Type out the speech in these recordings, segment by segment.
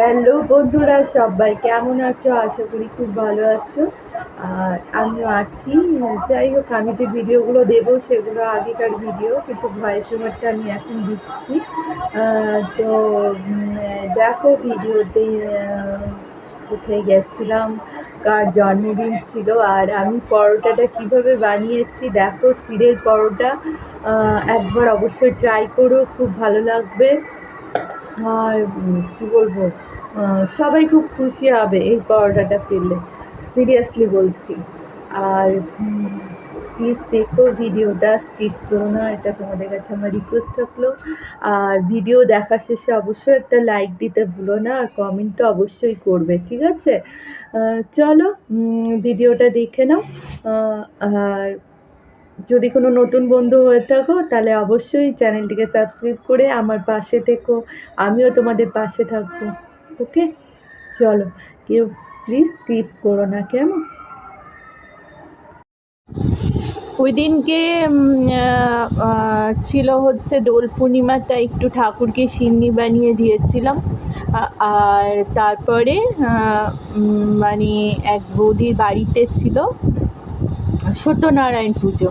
Hello বন্ধুরা, সবাই কেমন আছো? আশা করি খুব ভালো আছো। আর আমিও আছি। যাই হোক, আমি যে ভিডিওগুলো দেবো সেগুলো আগেকার ভিডিও, কিন্তু ভয়েস ওভারটা আমি এখন দিচ্ছি। তো দেখো ভিডিওতে কোথায় গেছিলাম, কার জন্মদিন ছিল, আর আমি পরোটাটা কীভাবে বানিয়েছি, দেখো, চিড়ের পরোটা একবার অবশ্যই ট্রাই করো, খুব ভালো লাগবে। কি বলব? সবাই খুব খুশি হবে এই পরোটাটা পেলে। সিরিয়াসলি বলছি। আর প্লিজ দেখো, ভিডিওটা স্কিপ করো না, এটা তোমাদের কাছে আমার রিকোয়েস্ট থাকল। আর ভিডিও দেখা শেষে অবশ্যই একটা লাইক দিতে ভুলো না, আর কমেন্টটা অবশ্যই করবে, ঠিক আছে? চলো ভিডিওটা দেখে নাও। আর যদি কোনো নতুন বন্ধু হয়ে থাকো, তাহলে অবশ্যই চ্যানেলটিকে সাবস্ক্রাইব করে আমার পাশে থেকো। আমিও তোমাদের পাশে থাকব। ওকে? চলো, কেউ প্লিজ স্কিপ করো না, কেমন? ওই দিনকে ছিল হচ্ছে দোল পূর্ণিমাটা একটু ঠাকুরকে সিন্নি বানিয়ে দিয়েছিলাম। আর তারপরে মানে এক বৌদির বাড়িতে ছিল সত্যনারায়ণ পুজো।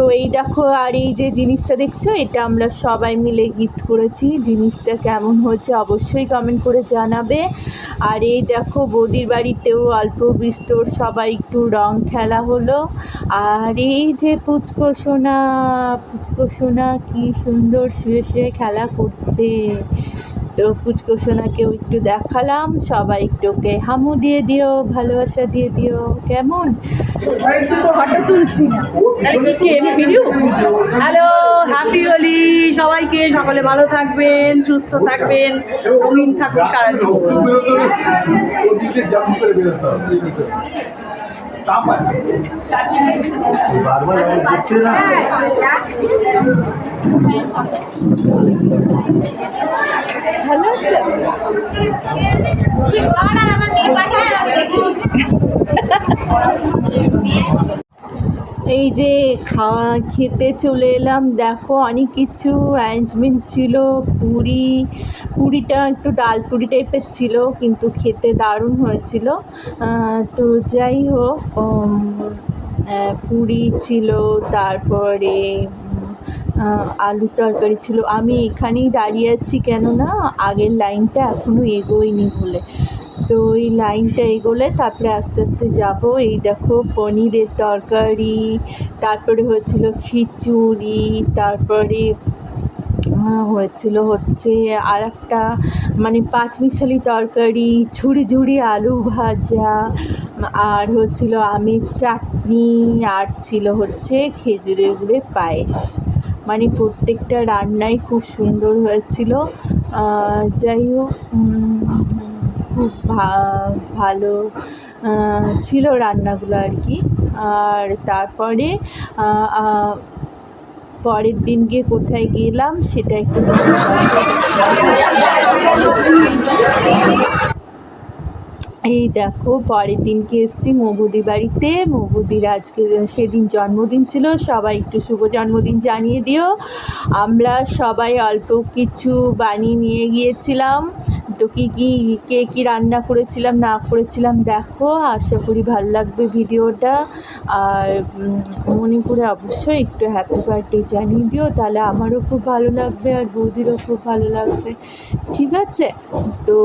তো এই দেখো, আর এই যে জিনিসটা দেখছ, এটা আমরা সবাই মিলে গিফট করেছি। জিনিসটা কেমন হচ্ছে অবশ্যই কমেন্ট করে জানাবে। আর এই দেখো, বৌদির বাড়িতেও অল্প বিস্তর সবাই একটু রং খেলা হলো। আর এই যে পুচকো সোনা পুচকো সোনা কি সুন্দর শুয়ে শুয়ে খেলা করছে। তো পুচকো সোনাকেও একটু দেখালাম। সবাই একটু ওকে হামু দিয়ে দিও ভালোবাসা দিয়ে দিও। কেমন? ফটো তুলছি হ্যালো হ্যাপি হোলি। সবাইকে সকলে ভালো থাকবেন সুস্থ থাকবেন। রঙিন থাকুক সারা জীবন। বারবার আমাকে দেখছে না ভালো এই যে খাওয়া খেতে চলে এলাম। দেখো, অনেক কিছু অ্যারেঞ্জমেন্ট ছিল। পুরি, পুরিটা একটু ডাল পুরি টাইপের ছিল, কিন্তু খেতে দারুণ হয়েছিল। তো যাই হোক পুরি ছিল, তারপরে উম, আহ, আলু তরকারি ছিল। আমি এখানেই দাঁড়িয়ে আছি কেননা আগের লাইনটা এখনও এগোয়নি বলে। তো এই লাইনটা এগোলে তারপরে আস্তে আস্তে যাব। এই দেখো পনিরের তরকারি তারপরে হয়েছিল খিচুড়ি তারপরে হয়েছিল হচ্ছে আর একটা মানে পাঁচমিশালি তরকারি ঝুড়ি ঝুড়ি আলু ভাজা আর হচ্ছিল আমের চাটনি আর ছিল হচ্ছে খেজুরের গুড়ের পায়েস। মানে প্রত্যেকটা রান্নাই খুব সুন্দর হয়েছিল। যাই হোক খুব ভালো ছিল রান্নাগুলো আর কি। আর তারপরে পরের দিন গিয়ে কোথায় গেলাম সেটা একটু এই দেখো, পরের দিনকে এসছি মবুদি বাড়িতে। মবুদির আজকে সেদিন জন্মদিন ছিল, সবাই একটু শুভ জন্মদিন জানিয়ে দিও। আমরা সবাই অল্প কিছু বানিয়ে নিয়ে গিয়েছিলাম। তো কী কী, কে, কী রান্না করেছিলাম, না করেছিলাম, দেখো। আশা করি ভালো লাগবে ভিডিওটা। আর মনে করে অবশ্যই একটু হ্যাপি বার্থডে জানিয়ে দিও। তাহলে আমারও খুব ভালো লাগবে আর বৌদিরও খুব ভালো লাগবে। ঠিক আছে? তো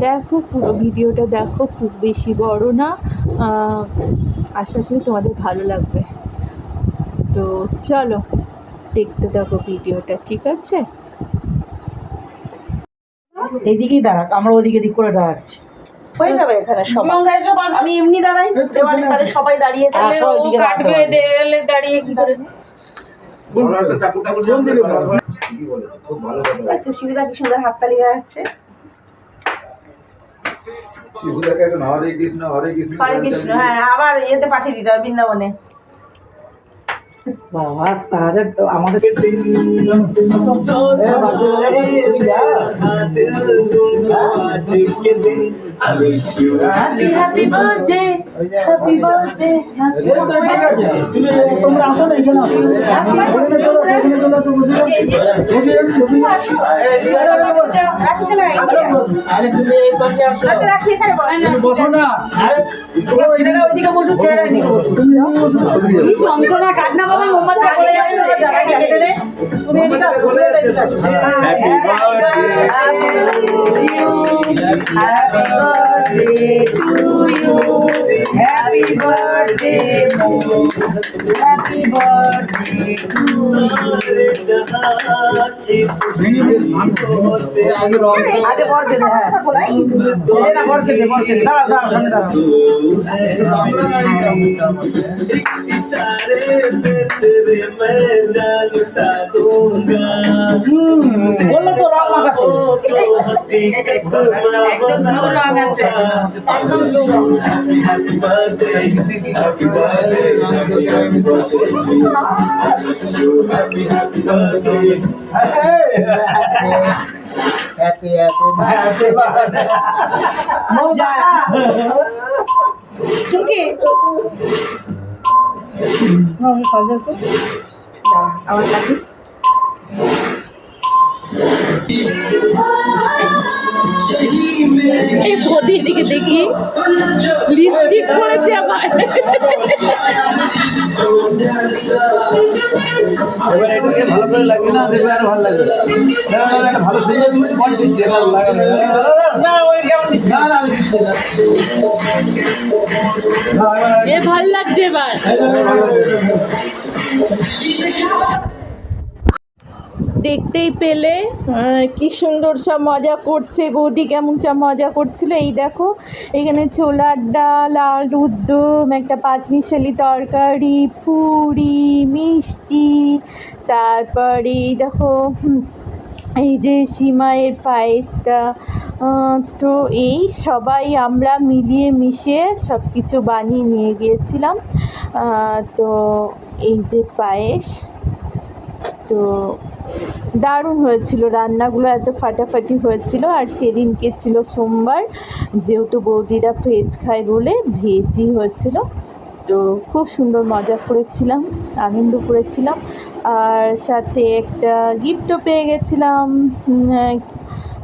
দেখো পুরো ভিডিওটা দেখো। খুব বেশি বড় না। আহ, আশা করি তোমাদের ভালো লাগবে। তো চলো দেখতে থাকো ভিডিওটা ঠিক আছে? এইদিকেই দাঁড়াক আমরা ওদিকে দিক করে দাঁড়াচ্ছি। হয়ে যাবে এখানে সবাই আমি এমনি দাঁড়াই দেওয়ালে তাহলে সবাই দাঁড়িয়েছে আসো ওইদিকে দাঁড়াতে দেওয়ালে দাঁড়িয়ে কি করে? খুব ভালো কথা। এত সুবিধা কি সুন্দর হাততালি গাচ্ছে হরে কৃষ্ণ হরে কৃষ্ণ হরে কৃষ্ণ হ্যাঁ আবার ইয়েতে পাঠিয়ে দিতে হবে বৃন্দাবনে। বাবা তারা আমাদের happy happy birthday happy birthday তোমরা আসো না এখানে আসো যন্ত্রণা কাটনা বাবা নে। তুমি এদিকে আসো তুমি এদিকে Happy birthday to you. Happy birthday you. Happy birthday to আগে বর খেতে হ্যাঁ। না বর খেতে বর সামনে হুম, বলল তো রং মাখাতে একদম ব্লু রং আছে হ্যাপি হ্যাপি মজা চুমকি আমার কাছে এই বদির দিকে দেখি লিপস্টিক করেছে এবার এটাকে ভালো করে লাগবে না দেখবে আর ভালো লাগবে না না না ভালো সেজে বল দিচ্ছে না লাগাবে না ওই কেমন দিচ্ছে না না আমি না না এ ভালো লাগছে এবার দেখতেই পেলে কি সুন্দর সব মজা করছে, বৌদি কেমন সব মজা করছিল। এই দেখো, এখানে ছোলার ডাল, আলুর দম, একটা পাঁচমিশালি তরকারি, পুরি, মিষ্টি, তারপরে দেখো এই যে সিমাইয়ের পায়েসটা তো এই সবাই আমরা মিলিয়ে মিশিয়ে সব কিছু বানিয়ে নিয়ে গিয়েছিলাম। তো এই যে পায়েস, তো দারুণ হয়েছিল। রান্নাগুলো এত ফাটাফাটি হয়েছিল আর সেদিনকে ছিল সোমবার। যেহেতু বৌদিরা ভেজ খায় বলে ভেজই হয়েছিল। তো খুব সুন্দর মজা করেছিলাম, আনন্দ করেছিলাম। আর সাথে একটা গিফটও পেয়ে গেছিলাম।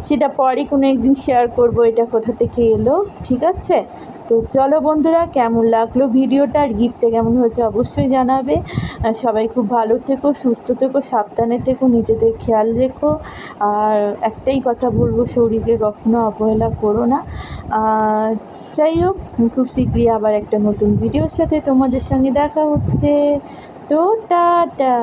সেটা পরে কোনো একদিন শেয়ার করব, এটা কোথা থেকে এলো, ঠিক আছে? তো চলো বন্ধুরা, কেমন লাগল ভিডিওটা? আর গিফটটা কেমন হয়েছে অবশ্যই জানাবে। সবাই খুব ভালো থেকো, সুস্থ থেকো, সাবধানে থেকো, নিজেদের খেয়াল রেখো। আর একটাই কথা বলব, শরীরকে কখনো অবহেলা করো না। যাই হোক, খুব শীঘ্রই আবার একটা নতুন ভিডিওর সাথে তোমাদের সঙ্গে দেখা হচ্ছে। তো, টাটা!